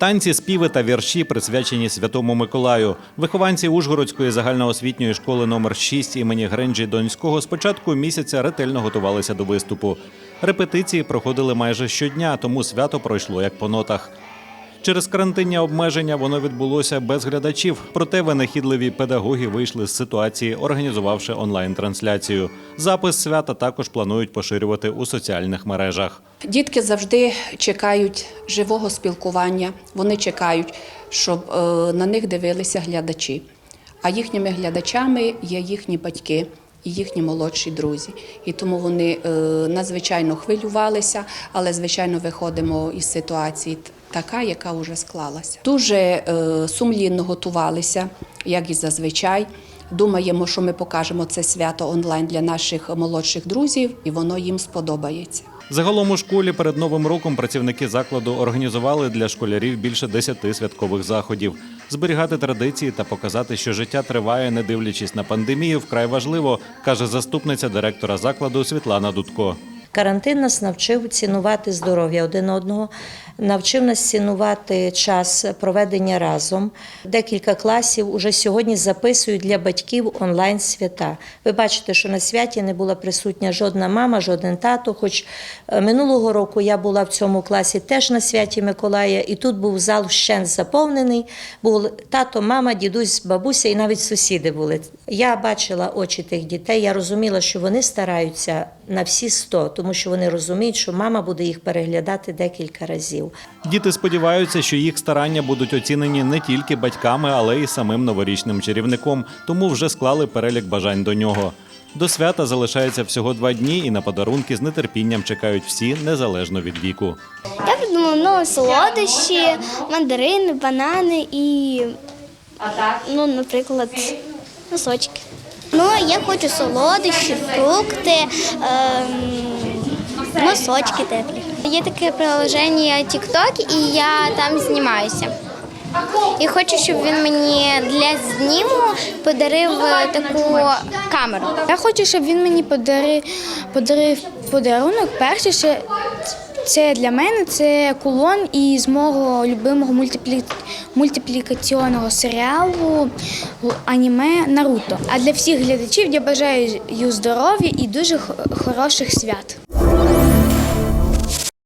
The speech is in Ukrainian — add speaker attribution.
Speaker 1: Танці, співи та вірші присвячені Святому Миколаю. Вихованці Ужгородської загальноосвітньої школи номер 6 імені Гренджі Донського з початку місяця ретельно готувалися до виступу. Репетиції проходили майже щодня, тому свято пройшло як по нотах. Через карантинні обмеження воно відбулося без глядачів. Проте винахідливі педагоги вийшли з ситуації, організувавши онлайн-трансляцію. Запис свята також планують поширювати у соціальних мережах.
Speaker 2: Дітки завжди чекають живого спілкування. Вони чекають, щоб е, на них дивилися глядачі. А їхніми глядачами є їхні батьки і їхні молодші друзі. І тому вони е, надзвичайно хвилювалися, але звичайно виходимо із ситуації така, яка вже склалася. Дуже е, сумлінно готувалися, як і зазвичай. Думаємо, що ми покажемо це свято онлайн для наших молодших друзів, і воно їм сподобається.
Speaker 1: Загалом у школі перед новим роком працівники закладу організували для школярів більше десяти святкових заходів. Зберігати традиції та показати, що життя триває, не дивлячись на пандемію, вкрай важливо, каже заступниця директора закладу Світлана Дудко.
Speaker 3: Карантин нас навчив цінувати здоров'я один одного, навчив нас цінувати час проведення разом. Декілька класів уже сьогодні записують для батьків онлайн свята. Ви бачите, що на святі не була присутня жодна мама, жоден тато. Хоч е, минулого року я була в цьому класі теж на святі Миколая, і тут був зал вщент заповнений. Був тато, мама, дідусь, бабуся і навіть сусіди були. Я бачила очі тих дітей. Я розуміла, що вони стараються на всі сто, тому що вони розуміють, що мама буде їх переглядати декілька разів.
Speaker 1: Діти сподіваються, що їх старання будуть оцінені не тільки батьками, але й самим новорічним чарівником, тому вже склали перелік бажань до нього. До свята залишається всього два дні, і на подарунки з нетерпінням чекають всі, незалежно від віку.
Speaker 4: Я придумала много солодощі, мандарини, банани і, ну, наприклад, носочки. Ну, я хочу солодощі, фрукти, ем, носочки теплі. Є таке приложення TikTok, і я там знімаюся. І хочу, щоб він мені для зніму подарив е, таку камеру.
Speaker 5: Я хочу, щоб він мені подарив, подарив подарунок. Перше, що це для мене це кулон із мого любимого мультиплі... мультиплікаційного серіалу аніме Наруто. А для всіх глядачів я бажаю здоров'я і дуже хороших свят.